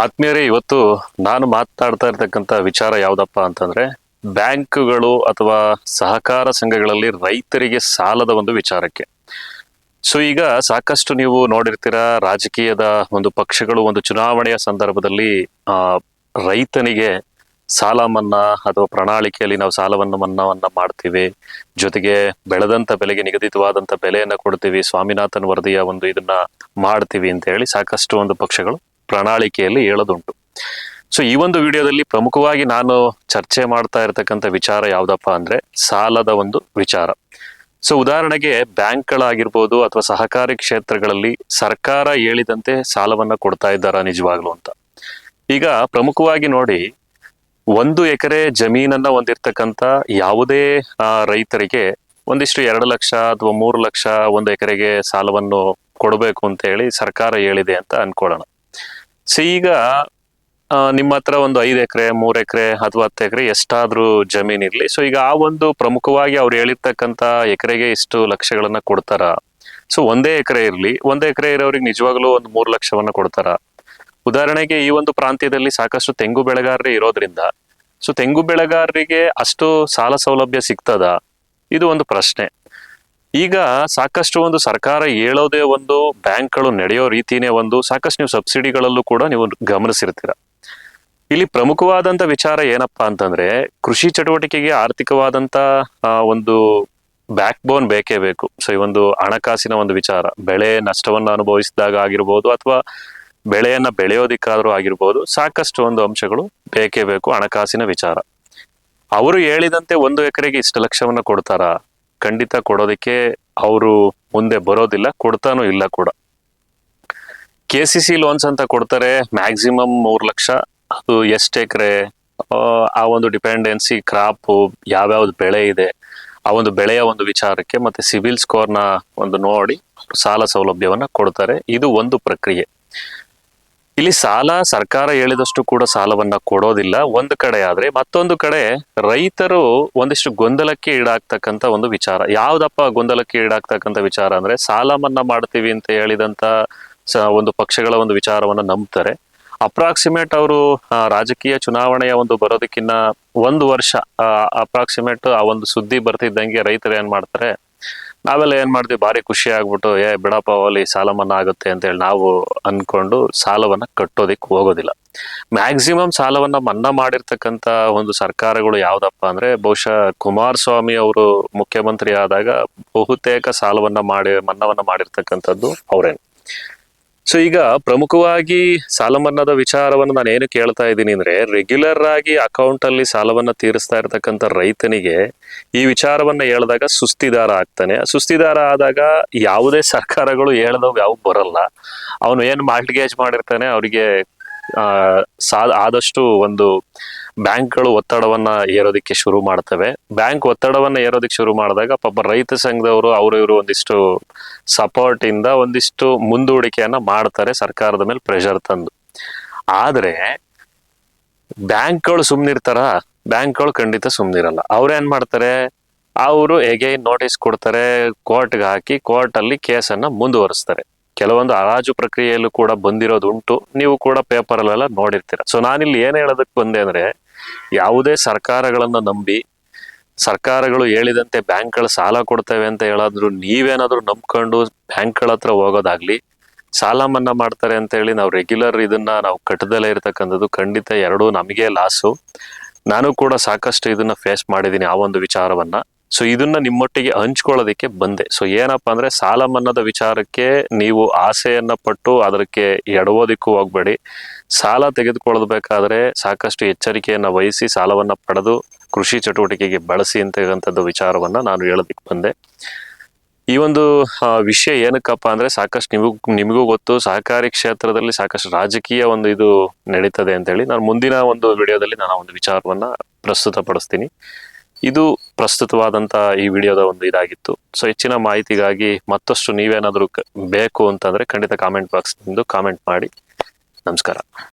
ಆತ್ಮೀಯರೇ, ಇವತ್ತು ನಾನು ಮಾತಾಡ್ತಾ ಇರ್ತಕ್ಕಂಥ ವಿಚಾರ ಯಾವುದಪ್ಪ ಅಂತಂದ್ರೆ, ಬ್ಯಾಂಕುಗಳು ಅಥವಾ ಸಹಕಾರ ಸಂಘಗಳಲ್ಲಿ ರೈತರಿಗೆ ಸಾಲದ ಒಂದು ವಿಚಾರಕ್ಕೆ. ಸೊ, ಈಗ ಸಾಕಷ್ಟು ನೀವು ನೋಡಿರ್ತೀರಾ, ರಾಜಕೀಯದ ಒಂದು ಪಕ್ಷಗಳು ಒಂದು ಚುನಾವಣೆಯ ಸಂದರ್ಭದಲ್ಲಿ, ಆ, ರೈತನಿಗೆ ಸಾಲ ಮನ್ನಾ ಅಥವಾ ಪ್ರಣಾಳಿಕೆಯಲ್ಲಿ ನಾವು ಸಾಲವನ್ನು ಮನ್ನಾವನ್ನ ಮಾಡ್ತೀವಿ, ಜೊತೆಗೆ ಬೆಳೆದಂತ ಬೆಲೆಗೆ ನಿಗದಿತವಾದಂತ ಬೆಲೆಯನ್ನ ಕೊಡ್ತೀವಿ, ಸ್ವಾಮಿನಾಥನ್ ವರದಿಯ ಒಂದು ಇದನ್ನ ಮಾಡ್ತೀವಿ ಅಂತ ಹೇಳಿ ಸಾಕಷ್ಟು ಒಂದು ಪಕ್ಷಗಳು ಪ್ರಣಾಳಿಕೆಯಲ್ಲಿ ಹೇಳೋದುಂಟು. ಸೊ ಈ ಒಂದು ವಿಡಿಯೋದಲ್ಲಿ ಪ್ರಮುಖವಾಗಿ ನಾನು ಚರ್ಚೆ ಮಾಡ್ತಾ ಇರತಕ್ಕಂಥ ವಿಚಾರ ಯಾವುದಪ್ಪ ಅಂದ್ರೆ ಸಾಲದ ಒಂದು ವಿಚಾರ. ಸೊ ಉದಾಹರಣೆಗೆ ಬ್ಯಾಂಕ್ಗಳಾಗಿರ್ಬೋದು ಅಥವಾ ಸಹಕಾರಿ ಕ್ಷೇತ್ರಗಳಲ್ಲಿ ಸರ್ಕಾರ ಹೇಳಿದಂತೆ ಸಾಲವನ್ನ ಕೊಡ್ತಾ ಇದ್ದಾರಾ ನಿಜವಾಗ್ಲು ಅಂತ. ಈಗ ಪ್ರಮುಖವಾಗಿ ನೋಡಿ, ಒಂದು ಎಕರೆ ಜಮೀನನ್ನ ಹೊಂದಿರ್ತಕ್ಕಂಥ ಯಾವುದೇ ರೈತರಿಗೆ ಒಂದಿಷ್ಟು ಎರಡು ಲಕ್ಷ ಅಥವಾ ಮೂರು ಲಕ್ಷ ಒಂದು ಎಕರೆಗೆ ಸಾಲವನ್ನು ಕೊಡಬೇಕು ಅಂತ ಹೇಳಿ ಸರ್ಕಾರ ಹೇಳಿದೆ ಅಂತ ಅನ್ಕೊಳ್ಳೋಣ. ಸೊ ಈಗ ನಿಮ್ಮ ಹತ್ರ ಒಂದು ಐದು ಎಕರೆ, ಮೂರು ಎಕರೆ ಅಥವಾ ಹತ್ತು ಎಕರೆ ಎಷ್ಟಾದ್ರೂ ಜಮೀನ್ ಇರ್ಲಿ. ಸೊ ಈಗ ಆ ಒಂದು ಪ್ರಮುಖವಾಗಿ ಅವ್ರು ಹೇಳಿರ್ತಕ್ಕಂಥ ಎಕರೆಗೆ ಇಷ್ಟು ಲಕ್ಷಗಳನ್ನ ಕೊಡ್ತಾರ? ಸೊ ಒಂದೇ ಎಕರೆ ಇರ್ಲಿ. ಒಂದೇ ಎಕರೆ ಇರೋರಿಗೆ ನಿಜವಾಗ್ಲೂ ಒಂದು ಮೂರು ಲಕ್ಷವನ್ನ ಕೊಡ್ತಾರ. ಉದಾಹರಣೆಗೆ ಈ ಒಂದು ಪ್ರಾಂತ್ಯದಲ್ಲಿ ಸಾಕಷ್ಟು ತೆಂಗು ಬೆಳೆಗಾರರೇ ಇರೋದ್ರಿಂದ. ಸೊ ತೆಂಗು ಬೆಳೆಗಾರರಿಗೆ ಅಷ್ಟು ಸಾಲ ಸೌಲಭ್ಯ ಸಿಗ್ತದ? ಇದು ಒಂದು ಪ್ರಶ್ನೆ. ಈಗ ಸಾಕಷ್ಟು ಒಂದು ಸರ್ಕಾರ ಹೇಳೋದೇ ಒಂದು ಬ್ಯಾಂಕ್ಗಳು ನಡೆಯೋ ರೀತಿನೇ ಒಂದು ಸಾಕಷ್ಟು ನೀವು ಸಬ್ಸಿಡಿಗಳಲ್ಲೂ ಕೂಡ ನೀವು ಗಮನಿಸಿರ್ತೀರ. ಇಲ್ಲಿ ಪ್ರಮುಖವಾದಂತ ವಿಚಾರ ಏನಪ್ಪಾ ಅಂತಂದ್ರೆ ಕೃಷಿ ಚಟುವಟಿಕೆಗೆ ಆರ್ಥಿಕವಾದಂತ ಒಂದು ಬ್ಯಾಕ್ ಬೋನ್ ಬೇಕೇ ಬೇಕು. ಸೊ ಈ ಒಂದು ಹಣಕಾಸಿನ ಒಂದು ವಿಚಾರ, ಬೆಳೆ ನಷ್ಟವನ್ನ ಅನುಭವಿಸಿದಾಗ ಆಗಿರ್ಬೋದು ಅಥವಾ ಬೆಳೆಯನ್ನ ಬೆಳೆಯೋದಿಕ್ಕಾದ್ರೂ ಆಗಿರ್ಬೋದು ಸಾಕಷ್ಟು ಒಂದು ಅಂಶಗಳು ಬೇಕೇ ಬೇಕು ಹಣಕಾಸಿನ ವಿಚಾರ. ಅವರು ಹೇಳಿದಂತೆ ಒಂದು ಎಕರೆಗೆ ಇಷ್ಟು ಲಕ್ಷವನ್ನ ಕೊಡ್ತಾರ? ಖಂಡಿತ ಕೊಡೋದಕ್ಕೆ ಅವರು ಮುಂದೆ ಬರೋದಿಲ್ಲ, ಕೊಡ್ತಾನೂ ಇಲ್ಲ ಕೂಡ. ಕೆ ಸಿ ಸಿ ಲೋನ್ಸ್ ಅಂತ ಕೊಡ್ತಾರೆ ಮ್ಯಾಕ್ಸಿಮಮ್ ಮೂರು ಲಕ್ಷ, ಅದು ಎಷ್ಟು ಎಕರೆ, ಆ ಒಂದು ಡಿಪೆಂಡೆನ್ಸಿ ಕ್ರಾಪ್ ಯಾವ್ಯಾವ್ದು ಬೆಳೆ ಇದೆ, ಆ ಒಂದು ಬೆಳೆಯ ಒಂದು ವಿಚಾರಕ್ಕೆ ಮತ್ತೆ ಸಿವಿಲ್ ಸ್ಕೋರ್ನ ಒಂದು ನೋಡಿ, ಸಾಲ ಸೌಲಭ್ಯವನ್ನ ಕೊಡ್ತಾರೆ. ಇದು ಒಂದು ಪ್ರಕ್ರಿಯೆ. ಇಲ್ಲಿ ಸಾಲ, ಸರ್ಕಾರ ಹೇಳಿದಷ್ಟು ಕೂಡ ಸಾಲವನ್ನ ಕೊಡೋದಿಲ್ಲ. ಒಂದು ಕಡೆ ಆದ್ರೆ ಮತ್ತೊಂದು ಕಡೆ ರೈತರು ಒಂದಿಷ್ಟು ಗೊಂದಲಕ್ಕೆ ಈಡಾಗ್ತಕ್ಕಂತ ಒಂದು ವಿಚಾರ. ಯಾವ್ದಪ್ಪ ಗೊಂದಲಕ್ಕೆ ಈಡಾಗ್ತಕ್ಕಂತ ವಿಚಾರ ಅಂದ್ರೆ ಸಾಲ ಮನ್ನಾ ಮಾಡ್ತೀವಿ ಅಂತ ಹೇಳಿದಂತ ಒಂದು ಪಕ್ಷಗಳ ಒಂದು ವಿಚಾರವನ್ನ ನಂಬ್ತಾರೆ. ಅಪ್ರಾಕ್ಸಿಮೇಟ್ ಅವರು ರಾಜಕೀಯ ಚುನಾವಣೆಯ ಒಂದು ಬರೋದಕ್ಕಿನ್ನ ಒಂದು ವರ್ಷ ಅಪ್ರಾಕ್ಸಿಮೇಟ್ ಆ ಒಂದು ಸುದ್ದಿ ಬರ್ತಿದ್ದಂಗೆ ರೈತರು ಏನ್ ಮಾಡ್ತಾರೆ? ನಾವೆಲ್ಲ ಏನ್ ಮಾಡ್ತೀವಿ, ಭಾರಿ ಖುಷಿ ಆಗ್ಬಿಟ್ಟು, ಏ, ಬಿಡಪ್ಪ, ಹೋಲಿ ಸಾಲ ಮನ್ನಾ ಆಗುತ್ತೆ ಅಂತ ಹೇಳಿ ನಾವು ಅನ್ಕೊಂಡು ಸಾಲವನ್ನ ಕಟ್ಟೋದಿಕ್ ಹೋಗೋದಿಲ್ಲ. ಮ್ಯಾಕ್ಸಿಮಮ್ ಸಾಲವನ್ನ ಮನ್ನಾ ಮಾಡಿರ್ತಕ್ಕಂತ ಒಂದು ಸರ್ಕಾರಗಳು ಯಾವ್ದಪ್ಪ ಅಂದ್ರೆ, ಬಹುಶಃ ಕುಮಾರಸ್ವಾಮಿ ಅವರು ಮುಖ್ಯಮಂತ್ರಿ ಆದಾಗ ಬಹುತೇಕ ಸಾಲವನ್ನ ಮಾಡಿ ಮನ್ನಾವನ್ನ ಮಾಡಿರ್ತಕ್ಕಂಥದ್ದು ಅವರೇನು. ಸೊ ಈಗ ಪ್ರಮುಖವಾಗಿ ಸಾಲ ಮನ್ನಾದ ವಿಚಾರವನ್ನು ನಾನು ಏನು ಕೇಳ್ತಾ ಇದ್ದೀನಿ ಅಂದ್ರೆ ರೆಗ್ಯುಲರ್ ಆಗಿ ಅಕೌಂಟ್ ಅಲ್ಲಿ ಸಾಲವನ್ನ ತೀರಿಸ್ತಾ ಇರತಕ್ಕಂಥ ರೈತನಿಗೆ ಈ ವಿಚಾರವನ್ನ ಹೇಳಿದಾಗ ಸುಸ್ತಿದಾರ ಆಗ್ತಾನೆ. ಸುಸ್ತಿದಾರ ಆದಾಗ ಯಾವುದೇ ಸರ್ಕಾರಗಳು ಹೇಳ್ದವ್ ಯಾವ ಬರಲ್ಲ. ಅವನು ಏನ್ ಮಾಲ್ಟ್ಗೇಜ್ ಮಾಡಿರ್ತಾನೆ, ಅವರಿಗೆ ಸಾ, ಆದಷ್ಟು ಒಂದು ಬ್ಯಾಂಕ್ಗಳು ಒತ್ತಡವನ್ನ ಏರೋದಿಕ್ಕೆ ಶುರು ಮಾಡ್ತವೆ. ಬ್ಯಾಂಕ್ ಒತ್ತಡವನ್ನ ಏರೋದಿಕ್ಕೆ ಶುರು ಮಾಡಿದಾಗ ಪಾಪ ರೈತ ಸಂಘದವರು ಅವರು ಇವರು ಒಂದಿಷ್ಟು ಸಪೋರ್ಟ್ ಇಂದ ಒಂದಿಷ್ಟು ಮುಂದೂಡಿಕೆಯನ್ನ ಮಾಡ್ತಾರೆ ಸರ್ಕಾರದ ಮೇಲೆ ಪ್ರೆಷರ್ ತಂದು. ಆದ್ರೆ ಬ್ಯಾಂಕ್ಗಳು ಸುಮ್ನಿರ್ತಾರ? ಬ್ಯಾಂಕ್ಗಳು ಖಂಡಿತ ಸುಮ್ನಿರಲ್ಲ. ಅವ್ರೇನ್ ಮಾಡ್ತಾರೆ? ಅವರು ಹೇಗೆ ನೋಟಿಸ್ ಕೊಡ್ತಾರೆ? ಕೋರ್ಟ್ಗೆ ಹಾಕಿ ಕೋರ್ಟ್ ಅಲ್ಲಿ ಕೇಸನ್ನ ಮುಂದುವರಿಸ್ತಾರೆ. ಕೆಲವೊಂದು ಹರಾಜು ಪ್ರಕ್ರಿಯೆಯಲ್ಲೂ ಕೂಡ ಬಂದಿರೋದುಂಟು. ನೀವು ಕೂಡ ಪೇಪರ್ ಅಲ್ಲೆಲ್ಲ ನೋಡಿರ್ತೀರ. ಸೊ ನಾನಿಲ್ಲಿ ಏನ್ ಹೇಳೋದಕ್ಕೆ ಬಂದೆ ಅಂದ್ರೆ, ಯಾವುದೇ ಸರ್ಕಾರಗಳನ್ನ ನಂಬಿ, ಸರ್ಕಾರಗಳು ಹೇಳಿದಂತೆ ಬ್ಯಾಂಕ್ಗಳು ಸಾಲ ಕೊಡ್ತೇವೆ ಅಂತ ಹೇಳಾದ್ರು ನೀವೇನಾದ್ರೂ ನಂಬ್ಕೊಂಡು ಬ್ಯಾಂಕ್ಗಳ ಹತ್ರ ಹೋಗೋದಾಗ್ಲಿ, ಸಾಲ ಮನ್ನಾ ಮಾಡ್ತಾರೆ ಅಂತ ಹೇಳಿ ನಾವು ರೆಗ್ಯುಲರ್ ಇದನ್ನ ನಾವು ಕಟ್ಟದಲ್ಲೇ ಇರತಕ್ಕಂಥದ್ದು ಖಂಡಿತ ಎರಡೂ ನಮಗೆ ಲಾಸು ನಾನು ಕೂಡ ಸಾಕಷ್ಟು ಇದನ್ನ ಫೇಸ್ ಮಾಡಿದ್ದೀನಿ ಆ ಒಂದು ವಿಚಾರವನ್ನ. ಸೊ ಇದನ್ನ ನಿಮ್ಮೊಟ್ಟಿಗೆ ಹಂಚ್ಕೊಳ್ಳೋದಕ್ಕೆ ಬಂದೆ. ಸೊ ಏನಪ್ಪ ಅಂದ್ರೆ ಸಾಲ ಮನ್ನಾದ ವಿಚಾರಕ್ಕೆ ನೀವು ಆಸೆಯನ್ನ ಪಟ್ಟು ಅದಕ್ಕೆ ಎಡವೋದಿಕ್ಕೂ ಹೋಗ್ಬೇಡಿ. ಸಾಲ ತೆಗೆದುಕೊಳ್ಳಬೇಕಾದ್ರೆ ಸಾಕಷ್ಟು ಎಚ್ಚರಿಕೆಯನ್ನ ವಹಿಸಿ ಸಾಲವನ್ನ ಪಡೆದು ಕೃಷಿ ಚಟುವಟಿಕೆಗೆ ಬಳಸಿ ಅಂತಕ್ಕಂಥದ್ದು ವಿಚಾರವನ್ನ ನಾನು ಹೇಳೋದಕ್ಕೆ ಬಂದೆ. ಈ ಒಂದು ವಿಷಯ ಏನಕ್ಕಪ್ಪ ಅಂದ್ರೆ ಸಾಕಷ್ಟು ನಿಮಗೂ ನಿಮಗೂ ಗೊತ್ತು. ಸಹಕಾರಿ ಕ್ಷೇತ್ರದಲ್ಲಿ ಸಾಕಷ್ಟು ರಾಜಕೀಯ ಒಂದು ಇದು ನಡೀತದೆ ಅಂತ ಹೇಳಿ ನಾನು ಮುಂದಿನ ಒಂದು ವಿಡಿಯೋದಲ್ಲಿ ನಾನು ಒಂದು ವಿಚಾರವನ್ನ ಪ್ರಸ್ತುತಪಡಿಸ್ತೀನಿ. ಇದು ಪ್ರಸ್ತುತವಾದಂತಹ ಈ ವಿಡಿಯೋದ ಒಂದು ಇದಾಗಿತ್ತು. ಸೊ ಹೆಚ್ಚಿನ ಮಾಹಿತಿಗಾಗಿ ಮತ್ತಷ್ಟು ನೀವೇನಾದ್ರೂ ಬೇಕು ಅಂತಂದ್ರೆ ಖಂಡಿತ ಕಾಮೆಂಟ್ ಬಾಕ್ಸ್ ನಿಂದು ಕಾಮೆಂಟ್ ಮಾಡಿ. ನಮಸ್ಕಾರ.